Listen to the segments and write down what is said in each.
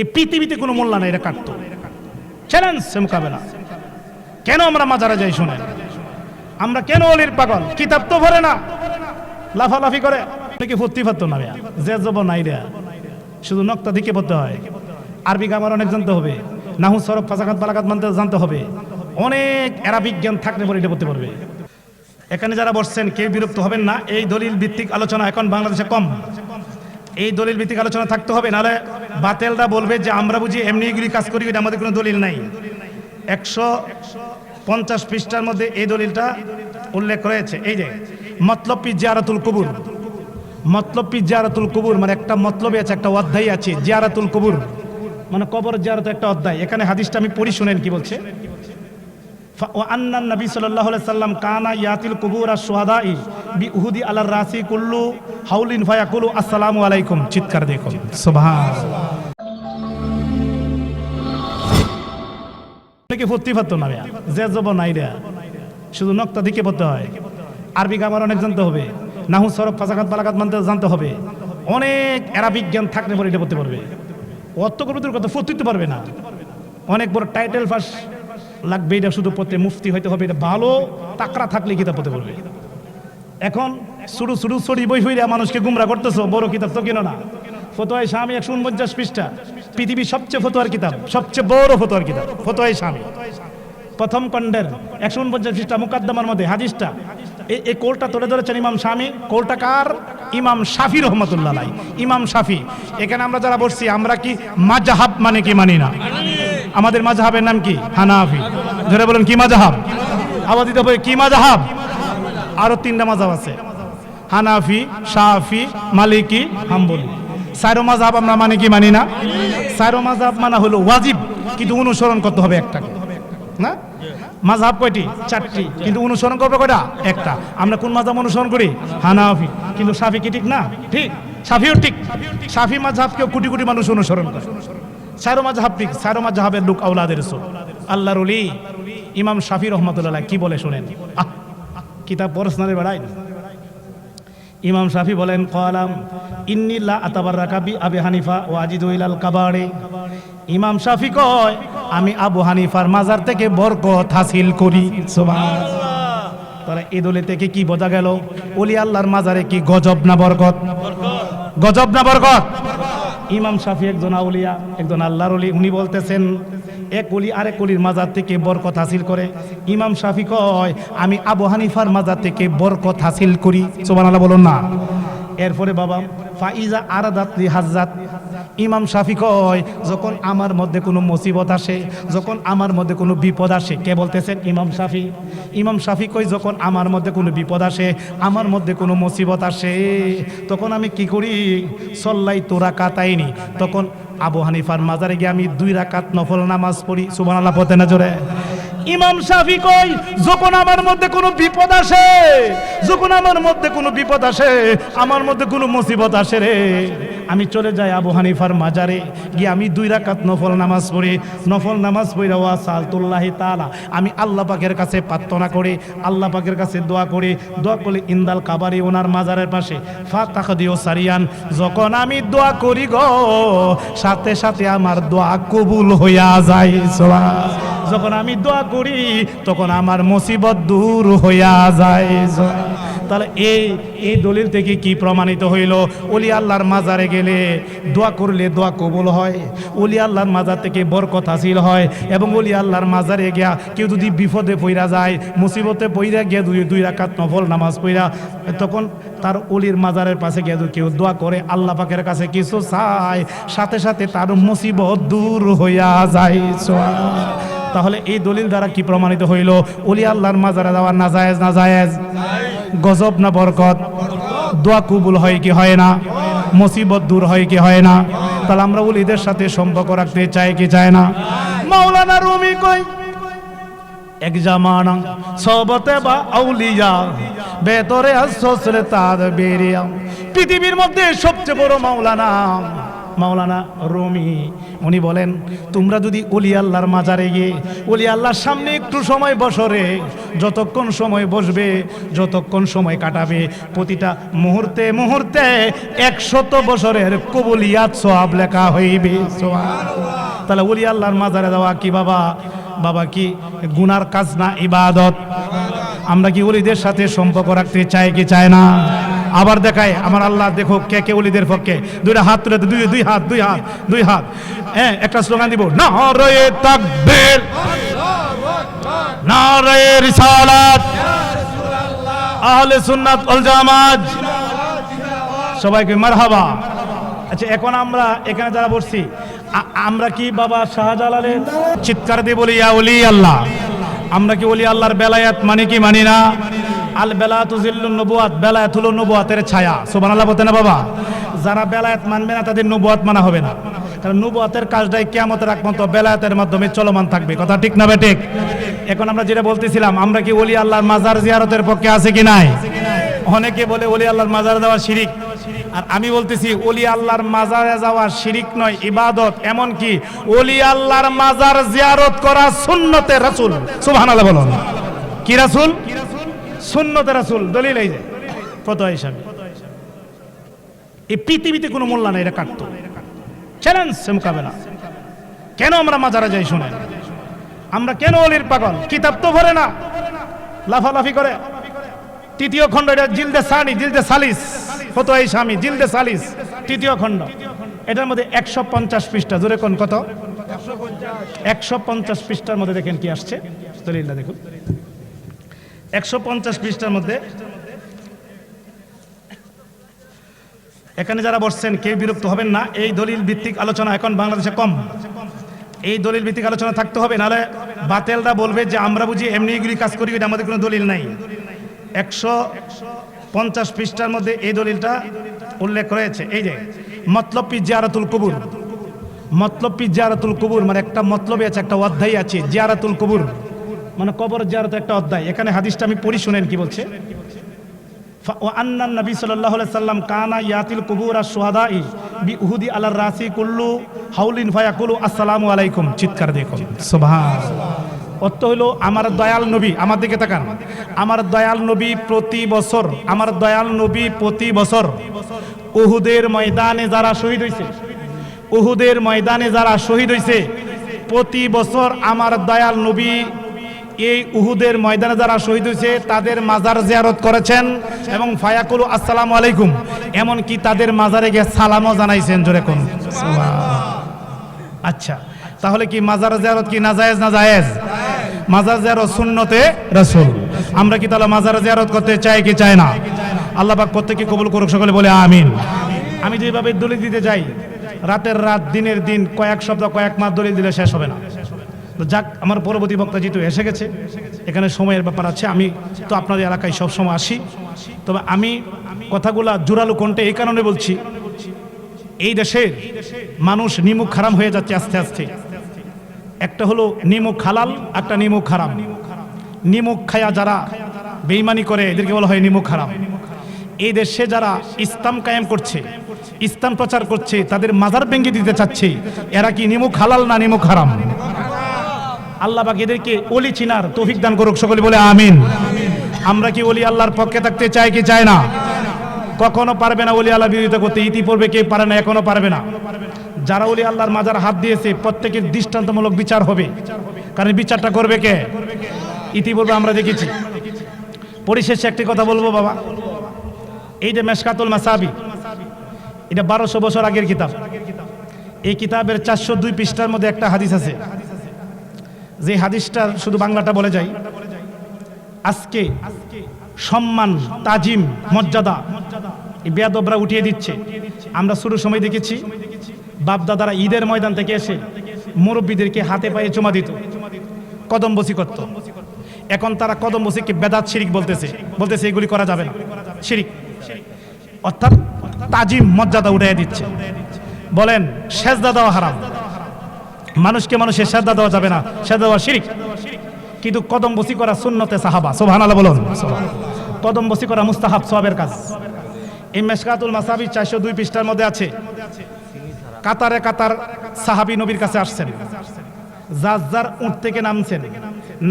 এই পৃথিবীতে কোনো মূল্য নাই, এটা কাটতো। চ্যালেঞ্জ মোকাবেলা। কেন আমরা মাজারা যাই শুনেন আমরা কেন অলির পাগল? কিতাব তো ভরে না। লাফালাফি করে। নাকি ফুর্তি ফাত্ত না। যে জব নাই রে। শুধু নক্তা দিকে পড়তে হয়। আরবি গ্রামার অনেক জানতে হবে। নাহু সরফ ফাঁসাকাত বালাকাত মানতে জানতে হবে। অনেক অ্যারাবিক জ্ঞান থাকলে পরে এটা পড়তে পারবে। এখানে যারা বসছেন, কেউ বিরক্ত হবেন না। এই দলিল ভিত্তিক আলোচনা এখন বাংলাদেশে কম। এই দলিল ভিত্তিক আলোচনা থাকতে হবে, নাহলে বাতেলরা বলবে যে আমরা বুঝি এমনি এগুলি কাজ করি, এটা আমাদের কোনো দলিল নাই। একশো পঞ্চাশ পৃষ্ঠার মধ্যে এই দলিলটা উল্লেখ রয়েছে। এই যে, মতলবি জিয়ারাতুল কবুর। মতলবি জিয়ারাতুল কবুর মানে একটা মতলবই আছে, একটা অধ্যায় আছে, জিয়ারাতুল কবুর। মানে কবর জিয়ারত একটা অধ্যায়। এখানে হাদিসটা আমি পড়ি, শুনেন কি বলছে? আন্নান নবী সাল্লাহ সাল্লাম কানা ইয়াতিল কবুর আর সোহাদাই বি উহুদি আল্লাহ রাসি কুল্লু হাউলিন ফায়াকুলু আসসালামু আলাইকুম। চিৎকার দেখুন সুবহান নাকি ফুর্তি না। যে জব নাই শুধু নক্তা দিকে পড়তে হয়। আরবি গ্রামার অনেক জানতে হবে। নাহু, সরফ মানতে জানতে হবে। অনেক অ্যারাবিক জ্ঞান থাকলে পরে পড়তে পারবে। কথা পারবে না। অনেক বড় টাইটেল ফাস লাগবে, এটা শুধু পড়তে মুফতি হইতে হবে, এটা ভালো তাকরা থাকলে কিতাব পড়তে পারবে। এখন শুরু শুরু সরি বই হইরা মানুষকে গুমরা করতেছো, বড় কিতাব তো কেন না? ফতোয়াই স্বামী একশো উনপঞ্চাশ পৃষ্ঠা। পৃথিবীর সবচেয়ে ফতোয়ার কিতাব, সবচেয়ে বড় ফতোয়ার কিতাব, ফতোয়াই স্বামী। প্রথম খণ্ডের একশো উনপঞ্চাশ পৃষ্ঠা মুকাদ্দমার মধ্যে, হাদিসটা এই কোলটা তুলে ধরেছেন ইমাম স্বামী। কোলটা কার? ইমাম শাফি রহমতুল্লাহ। ইমাম শাফি। এখানে আমরা যারা বসছি, আমরা কি মাজাহাব মানে কি মানি না? আমাদের মাজাহাবের নাম কি? হানাফি। ধরে বলেন, কি মাজাহাব আবার দিতে হবে, কি মাজাহাব আরও তিনটা মাজাব আছে। হানাফি, শাফি, মালিকি, হাম্বলি। সাইরো মাজাব আমরা মানে কি মানি না? সাইরো মাজাব মানা হলো ওয়াজিব, কিন্তু অনুসরণ করতে হবে একটা না? মাঝহাব কয়টি? চারটি। কিন্তু অনুসরণ করবে কয়টা? একটা। আমরা কোন মাঝহাব অনুসরণ করি? হানাফি। কিন্তু সাফি কি ঠিক না? ঠিক। সাফিও ঠিক। সাফি মাঝহাবকেও কোটি কোটি মানুষ অনুসরণ করে। সারো মাঝহাব ঠিক। সারো মাঝহাবের লোক আউলাদের রসুল। আল্লাহর ওলি। ইমাম শাফি রহমতুল্লাহ কি বলে শোনেন? কিতাব পড়াশোনারে বেড়ায় ইমাম শাফি বলেন কলাম ইন্নিল্লা আতাবার রাকাবি আবি হানিফা ও আজিদুইলাল কাবাড়ে ইমাম শাফি কয় আমি আবু হানিফার মাজার থেকে বরকত হাসিল করি। তারা এই থেকে কি বোঝা গেল? ওলি আল্লাহর মাজারে কি গজব না বরকত? গজব না বরকত। ইমাম শাফি একজন আউলিয়া একজন আল্লাহর ওলি উনি বলতেছেন এক অলি আরেক অলির মাজার থেকে বরকত হাসিল করে। ইমাম শাফি কয়, আমি আবু হানিফার মাজার থেকে বরকত হাসিল করি। সুবহানাল্লাহ বলুন না। এরপরে বাবা, ফাইজা আরাদাতলি হাজ্জাত। ইমাম শাফি কয়, যখন আমার মধ্যে কোনো মুসিবত আসে, যখন আমার মধ্যে কোনো বিপদ আসে, কে বলতেছেন ইমাম শাফি? ইমাম শাফি কই যখন আমার মধ্যে কোনো বিপদ আসে, আমার মধ্যে কোনো মুসিবত আসে, তখন আমি কি করি? সল্লাই তোরা কাতাইনি। তখন আবু হানিফার মাজারে গিয়ে আমি দুই রাকাত নফল নামাজ পড়ি, সুবহানাল্লাহ পথে না জোরে। ইমাম শাফি কই যখন আমার মধ্যে কোনো বিপদ আসে, যখন আমার মধ্যে কোনো বিপদ আসে, আমার মধ্যে কোনো মুসিবত আসে রে। আমি চলে যাই আবু হানিফার মাজারে। গিয়ে আমি দুই রাকাত নফল নামাজ পড়ি। নফল নামাজ পড়ে ওয়া সালতুল্লাহি তাআলা। আমি আল্লাহ পাকের কাছে প্রার্থনা করি, আল্লাহ পাকের কাছে দোয়া করি। দোয়া করলে ইন্দাল কাবারি ওনার মাজারের পাশে। ফাতাহ দিও সারিয়ান। যখন আমি দোয়া করি গো, সাথে সাথে আমার দোয়া কবুল হইয়া যায়। যখন আমি দোয়া করি, তখন আমার মুসিবত দূর হইয়া যায়। তাহলে এই এই দলিল থেকে কি প্রমাণিত হইল ওলি আল্লাহর মাজারে গেলে দোয়া করলে দোয়া কবুল হয়, ওলি আল্লাহর মাজার থেকে বরকত হাসিল হয়, এবং ওলি আল্লাহর মাজারে গিয়া কেউ যদি বিপদে পইরা যায়, মুসিবতে পইরা গিয়ে দুই দুই রাকাত নফল নামাজ পইরা, তখন তার অলির মাজারের পাশে গিয়ে কেউ দোয়া করে, আল্লাহ পাকের কাছে কিছু চায়, সাথে সাথে তার মুসিবত দূর হইয়া যায়। তাহলে এই দলিল দ্বারা কি প্রমাণিত হইল? অলি আল্লাহর মাজারে যাওয়া না জায়েজ না জায়েজ? গজব না বরকত? দোয়া কবুল হয় কি হয় না? মুসিবত দূর হয় কি হয় না? তাহলে আমরা উলিদের সাথে সম্পর্ক রাখতে চাই কি চায় না? মাওলানা রুমি কই? এক জামানা সবতে বা আউলিয়া বেতরে আসলে তার বেরিয়া। পৃথিবীর মধ্যে সবচেয়ে বড় মাওলানা মাওলানা রুমি। উনি বলেন, তোমরা যদি অলি আল্লাহর মাজারে গিয়ে অলি আল্লাহর সামনে একটু সময় বসরে যতক্ষণ সময় বসবে, যতক্ষণ সময় কাটাবে, প্রতিটা মুহূর্তে মুহূর্তে একশত বছরের কবুলিয়াত সব লেখা হইবে। তাহলে অলি আল্লাহর মাজারে যাওয়া কি বাবা? বাবা কি গুনার কাজ না ইবাদত? আমরা কি অলিদের সাথে সম্পর্ক রাখতে চাই কি চায় না? আবার দেখায়, আমার আল্লাহ দেখো কে কে অলিদের পক্ষে। দুইটা হাত তুলে দুই দুই হাত দুই হাত দুই হাত। হ্যাঁ একটা স্লোগান দিব না রয়ে তাকবীর না রয়ে রিসালাত, আহলে সুন্নাত ওয়াল জামাত। সবাইকে মারহাবা। আচ্ছা এখন আমরা এখানে যারা বসছি আমরা কি বাবা শাহজালালের চিৎকার দিয়ে বলি, ইয়া ওলি আল্লাহ আমরা কি ওলি আল্লাহর বেলায়াত মানে কি মানি না? আল বেলায়াত জিল্লুন নবুয়াত বেলায়াত হলো নবুয়াতের ছায়া। সুবহানাল্লাহ বলতে না বাবা? যারা বেলায়াত মানবে না, তাদের নবুয়াত মানা হবে না। কারণ নবুয়াতের কাজটাই কিয়ামতের পর্যন্ত বেলায়াতের মাধ্যমে চলমান থাকবে। কথা ঠিক না বে ঠিক? এখন আমরা যেটা বলতেছিলাম, আমরা কি ওলি আল্লাহর মাজার জিয়ারতের পক্ষে আছে কি নাই? অনেকে বলে ওলি আল্লাহর মাজার দেওয়া শিরিক। আর আমি বলতেছি, ওলি আল্লাহর মাজারে যাওয়া শিরিক নয়, ইবাদত। এমন কি? ওলি আল্লাহর মাজার জিয়ারত করা সুন্নতে রাসূল। সুবহানাল্লাহ বলুন। কি রাসূল? সুন্নতে রাসূল, দলিল এই যে। ফতোয়া হিসাবে? এই পৃথিবীতে কোনো মোল্লা নাই, এটা কাটতো। চ্যালেঞ্জ মোকাবেলা। কেন আমরা মাজারে যাই শুনেন? আমরা কেন অলির পাগল? কিতাব তো ভরে না। লাফালাফি করে। তৃতীয় খণ্ড, এটা জিলদে সানি, জিলদে সালিস। কত এই স্বামী জিলদে সালিস। তৃতীয় খণ্ড। এটার মধ্যে একশো পঞ্চাশ পৃষ্ঠা। জোরে কোন কত? একশো পঞ্চাশ পৃষ্ঠার মধ্যে দেখেন কি আসছে। দলিলটা দেখুন। একশো পঞ্চাশ পৃষ্ঠার মধ্যে। এখানে যারা বসছেন, কেউ বিরক্ত হবেন না। এই দলিল ভিত্তিক আলোচনা এখন বাংলাদেশে কম। এই দলিল ভিত্তিক আলোচনা থাকতে হবে, নাহলে বাতেলরা বলবে যে আমরা বুঝি এমনি এগুলি কাজ করি, এটা আমাদের কোনো দলিল নাই। একশো পঞ্চাশ পৃষ্ঠার মধ্যে এই দলিলটা উল্লেখ রয়েছে। এই যে, মতলবি জিয়ারাতুল কবুর। মতলবি জিয়ারাতুল কবুর মানে একটা মতলবই আছে, একটা অধ্যায় আছে, জিয়ারাতুল কবুর। মানে কবর জারত একটা অধ্যায়। এখানে হাদিসটা আমি পড়ি, শুনেন কি বলছে? ও আন্নান নবী সাল্লাহ সাল্লাম কানা ইয়াতিল কুবুর আর সোহাদাই বি উহুদি আল্লাহ রাসি কুল্লু হাউলিন ফায়াকুলু আসসালামু আলাইকুম। চিৎকার দেখুন সুবহান অর্থ হলো আমার দয়াল নবী, আমার দিকে তাকান। আমার দয়াল নবী প্রতি বছর, আমার দয়াল নবী প্রতি বছর উহুদের ময়দানে যারা শহীদ হয়েছে উহুদের ময়দানে যারা শহীদ হয়েছে প্রতি বছর আমার দয়াল নবী এই উহুদের ময়দানে যারা শহীদ হয়েছে, তাদের মাজার জিয়ারত করেছেন এবং ফায়াকুল আসসালামু আলাইকুম, এমনকি তাদের মাজারে গিয়ে সালামও জানাইছেন জোরে কোন। আচ্ছা তাহলে কি মাজার জিয়ারত কি না জায়েজ না জায়েজ? মাজার জিয়ারত সুন্নতে রাসূল। আমরা কি তাহলে মাজার জিয়ারত করতে চাই কি চাই না? আল্লাহ পাক প্রত্যেককে কবুল করুক, সকলে বলে আমিন। আমি যেভাবে দলিল দিতে যাই, রাতের রাত, দিনের দিন, কয়েক শব্দ কয়েক মাস দলিল দিলে শেষ হবে না। তো যাক, আমার পরবর্তী বক্তা যেহেতু এসে গেছে, এখানে সময়ের ব্যাপার আছে, আমি তো আপনাদের এলাকায় সব সময় আসি। তবে আমি কথাগুলা জোরালো কণ্ঠে এই কারণে বলছি, এই দেশের মানুষ নিমুখ হারাম হয়ে যাচ্ছে আস্তে আস্তে। একটা হলো নিমুখ হালাল একটা নিমুখ হারাম নিমুখ খায়া যারা বেইমানি করে, এদেরকে বলা হয় নিমুখ হারাম এই দেশে যারা ইসলাম কায়েম করছে, ইসলাম প্রচার করছে, তাদের মাজার ভেঙে দিতে চাচ্ছে, এরা কি নিমুখ হালাল না নিমুখ হারাম? আল্লাহ পাক এদেরকে অলি চিনার তৌফিক দান করুক, সকলে বলে আমিন। আমরা কি অলি আল্লাহর পক্ষে থাকতে চাই কি চাই না? কখনো পারবে না অলি আল্লাহ বিরোধিতা করতে, ইতিপূর্বে কে পারে না, এখনও পারবে না। যারা অলি আল্লাহর মাজার হাত দিয়েছে, প্রত্যেকের দৃষ্টান্তমূলক বিচার হবে। কারণ বিচারটা করবে কে? ইতিপূর্বে আমরা দেখেছি। পরিশেষে একটি কথা বলব বাবা। এই যে মেশকাতুল মাসাবি, এটা বারোশো বছর আগের কিতাব। এই কিতাবের চারশো দুই পৃষ্ঠার মধ্যে একটা হাদিস আছে। যে হাদিসটার শুধু বাংলাটা বলে যাই। আজকে সম্মান, তাজিম, মর্যাদা, এই বেয়াদবরা উঠিয়ে দিচ্ছে। আমরা শুরু সময় দেখেছি, বাপদাদারা ঈদের ময়দান থেকে এসে মুরব্বীদেরকে হাতে পায়ে চুমা দিত। কদম বসি করত। এখন তারা কদম বসিকে বেদাত শিরিক বলতেছে। বলতেছে, এগুলি করা যাবে না। শিরিক। অর্থাৎ তাজিম মর্যাদা উঠিয়ে দিচ্ছে। বলেন, সেজদা দেওয়া হারাম। মানুষকে মানুষের শ্রদ্ধা দেওয়া যাবে না। শ্রদ্ধা দেওয়া শিরিক। কিন্তু কদম বসি করা সুন্নতে সাহাবা সোহান আল্লাহ বলুন। কদম বসি করা মুস্তাহাব সবের কাজ। এই মেশকাতুল মাসাবি চারশো দুই পৃষ্ঠার মধ্যে আছে, কাতারে কাতার সাহাবি নবীর কাছে আসছেন। যার যার উঁট থেকে নামছেন,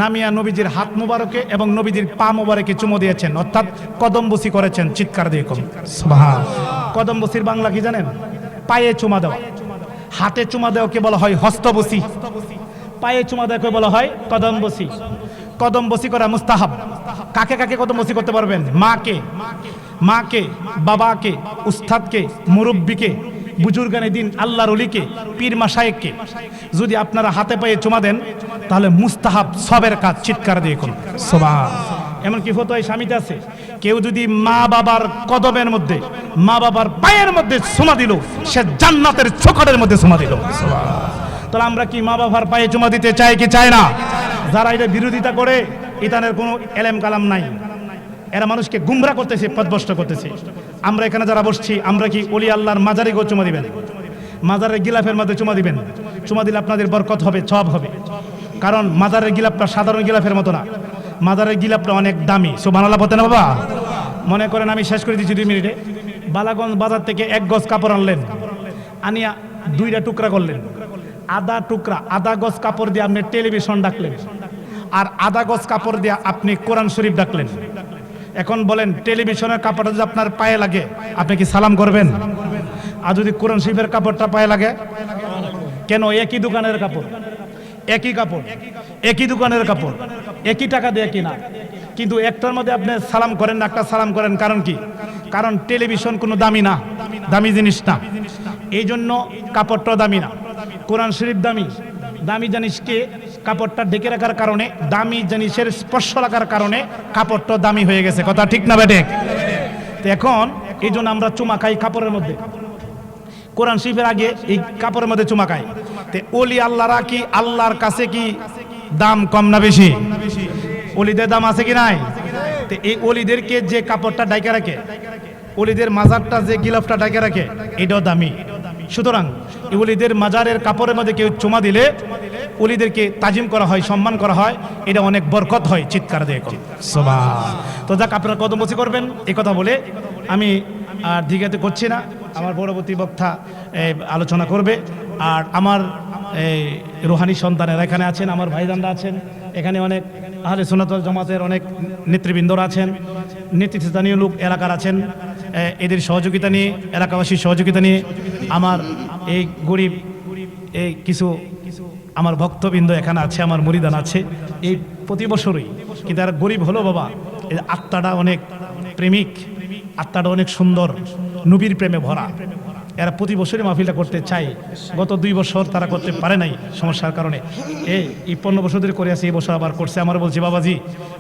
নামিয়া নবীজির হাত মুবারকে এবং নবীজির পা মুবারকে চুমো দিয়েছেন। অর্থাৎ কদমবসি করেছেন, চিৎকার দিয়ে কম। কদমবসির বাংলা কি জানেন? পায়ে চুমা দেওয়া। হাতে চুমা দেওয়াকে বলা হয় হস্তবসি। পায়ে চুমা দেওয়াকে বলা হয় কদমবসি। কদমবসি করা মুস্তাহাব। কাকে কাকে কদম বসি করতে পারবেন? মাকে। মাকে, বাবাকে, উস্তাদকে, মুরব্বীকে, বুজুর্গানে দিন আল্লাহর অলিকে, পীর মাসায়েককে যদি আপনারা হাতে পায়ে চুমা দেন, তাহলে মুস্তাহাব সবের কাজ চিৎকার দিয়ে করুন। সোবাহ এমনকি ফতোয় স্বামীতে আছে। কেউ যদি মা বাবার কদমের মধ্যে, মা বাবার পায়ের মধ্যে চুমা দিল, সে জান্নাতের চোখটের মধ্যে চুমা দিল। তাহলে আমরা কি মা বাবার পায়ে চুমা দিতে চাই কি চাই না? যারা এটা বিরোধিতা করে ইতানের কোনো এলেম কালাম নাই। এরা মানুষকে গুমরা করতেছে পদভষ্ট করতেছে। আমরা এখানে যারা বসছি, আমরা কি অলি আল্লাহর মাজারে গো চুমা দিবেন? মাজারের গিলাফের মধ্যে চুমা দিবেন? চুমা দিলে আপনাদের বরকত হবে সব হবে। কারণ মাজারের গিলাপটা সাধারণ গিলাফের মতো না। মাজারের গিলাপটা অনেক দামি। সো বানালা পথে না বাবা? মনে করেন আমি শেষ করে দিচ্ছি দুই মিনিটে। বালাগঞ্জ বাজার থেকে এক গজ কাপড় আনলেন। আনিয়া দুইটা টুকরা করলেন। আধা টুকরা, আধা গজ কাপড় দিয়ে আপনি টেলিভিশন ডাকলেন। আর আধা গজ কাপড় দিয়ে আপনি কোরআন শরীফ ডাকলেন। এখন বলেন টেলিভিশনের কাপড়টা যদি আপনার পায়ে লাগে, আপনি কি সালাম করবেন? আর যদি কোরআন শরীফের কাপড়টা পায়ে লাগে, কেন একই দোকানের কাপড়? একই কাপড়, একই দোকানের কাপড়, একই টাকা দিয়ে কিনা। কিন্তু একটার মধ্যে আপনি সালাম করেন না, একটা সালাম করেন, কারণ কি? কারণ টেলিভিশন কোনো দামি না, দামি জিনিস না। এই জন্য কাপড়টা দামি না। কোরআন শরীফ দামি দামি জিনিসকে কাপড়টা ঢেকে রাখার কারণে, দামি জিনিসের স্পর্শ লাগার কারণে কাপড়টা দামি হয়ে গেছে। কথা ঠিক না বেটে তো এখন এই জন্য আমরা চুমা খাই কাপড়ের মধ্যে। কোরআন শরীফের আগে এই কাপড়ের মধ্যে চুমা খায় ওলি আল্লাহরা কি আল্লাহর কাছে কি দাম কম না বেশি? ওলিদের দাম আছে কি নাই? তে এই ওলিদেরকে যে কাপড়টা ডাইকে রাখে, ওলিদের মাজারটা যে গিলাফটা ডাইকে রাখে, এটাও দামি। সুতরাং এই ওলিদের মাজারের কাপড়ের মধ্যে কেউ চুমা দিলে ওলিদেরকে তাজিম করা হয়, সম্মান করা হয়, এটা অনেক বরকত হয় চিৎকার দিয়ে। তো যাক, আপনারা কদম বসি করবেন এই কথা বলে আমি আর দিঘাতে করছি না। আমার পরবর্তী বক্তা আলোচনা করবে। আর আমার এই রোহানি সন্তানেরা এখানে আছেন, আমার ভাইজানরা আছেন, এখানে অনেক আহলে সোনাতল জমাতের অনেক নেতৃবৃন্দরা আছেন, নেতৃস্থানীয় লোক এলাকার আছেন এদের সহযোগিতা নিয়ে, এলাকাবাসীর সহযোগিতা নিয়ে আমার এই গরিব, এই কিছু, আমার ভক্তবৃন্দ এখানে আছে, আমার মুরিদান আছে, এই প্রতি বছরই, কিন্তু আর গরিব হলো বাবা আত্মাটা অনেক প্রেমিক, আত্মাটা অনেক সুন্দর, নবীর প্রেমে ভরা। এরা প্রতি বছরই মাহফিলটা করতে চাই গত দুই বছর তারা করতে পারে নাই সমস্যার কারণে। এই এই পনেরো বছর ধরে করে আছে এই বছর আবার করছে। আমার বলছে, বাবাজি,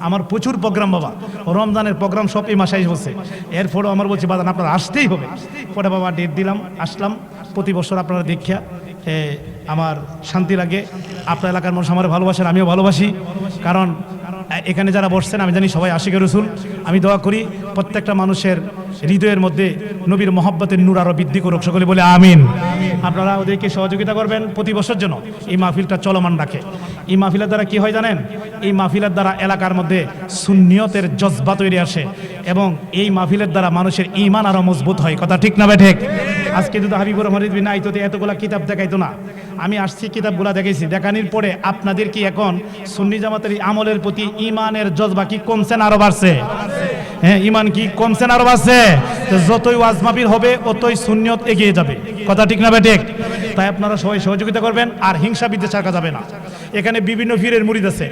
আমার প্রচুর প্রোগ্রাম বাবা। রমজানের প্রোগ্রাম সব এই মাসাই হচ্ছে এরপরেও আমার বলছে বাদান আপনারা আসতেই হবে। পরে বাবা ডেট দিলাম, আসলাম। প্রতি বছর আপনারা দেখিয়া আমার শান্তি লাগে। আপনার এলাকার মানুষ আমার ভালোবাসেন, আমিও ভালোবাসি। কারণ এখানে যারা বসছেন, আমি জানি সবাই আশিকের রসুল। আমি দোয়া করি প্রত্যেকটা মানুষের হৃদয়ের মধ্যে নবীর মহব্বতের নূর আরও বৃদ্ধি করুক। সকলে বলে আমিন। আপনারা ওদেরকে সহযোগিতা করবেন প্রতি বছর জন্য এই মাহফিলটা চলমান রাখে। এই মাহফিলের দ্বারা কি হয় জানেন? এই মাহফিলের দ্বারা এলাকার মধ্যে সুন্নিয়তের জজবা তৈরি আসে এবং এই মাহফিলের দ্বারা মানুষের ইমান আরও মজবুত হয়। কথা ঠিক না ঠিক? আজকে যদি হাবিবুর রহমান রিজভী নাই তো এতগুলা কিতাব দেখাইতো না। আমি আসছি কিতাবগুলা দেখেছি দেখানির পরে আপনাদের কি এখন সুন্নি জামাতের আমলের প্রতি ইমানের জজবা কি কমছে না আরও বাড়ছে? হ্যাঁ ইমান কি কমছে না আরও বাড়ছে? তো যতই ওয়াজ হবে, অতই সুন্নিয়ত এগিয়ে যাবে। কথা ঠিক না ঠিক তাই আপনারা সবাই সহযোগিতা করবেন, আর হিংসা বিদ্বেষ রাখা যাবে না। এখানে বিভিন্ন পীরের মুরিদ আছে।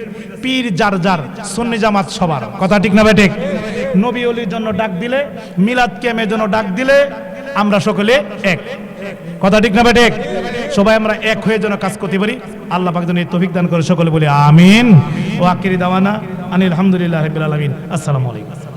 পীর যার যার, সুন্নি জামাত সবার। কথা ঠিক না ঠিক নবী অলির জন্য ডাক দিলে মিলাদ ক্যামের জন্য ডাক দিলে আমরা সকলে এক। কথা ঠিক না ঠিক? সবাই আমরা এক হয়ে যেন কাজ করতে পারি। আল্লাহ পাক যেন এই তৌফিক দান করে সকলে বলি, আমিন। ও আকিরি দাওয়ানা আনিল আলহামদুলিল্লাহ রাব্বিল আলামিন। আসসালামু আলাইকুম।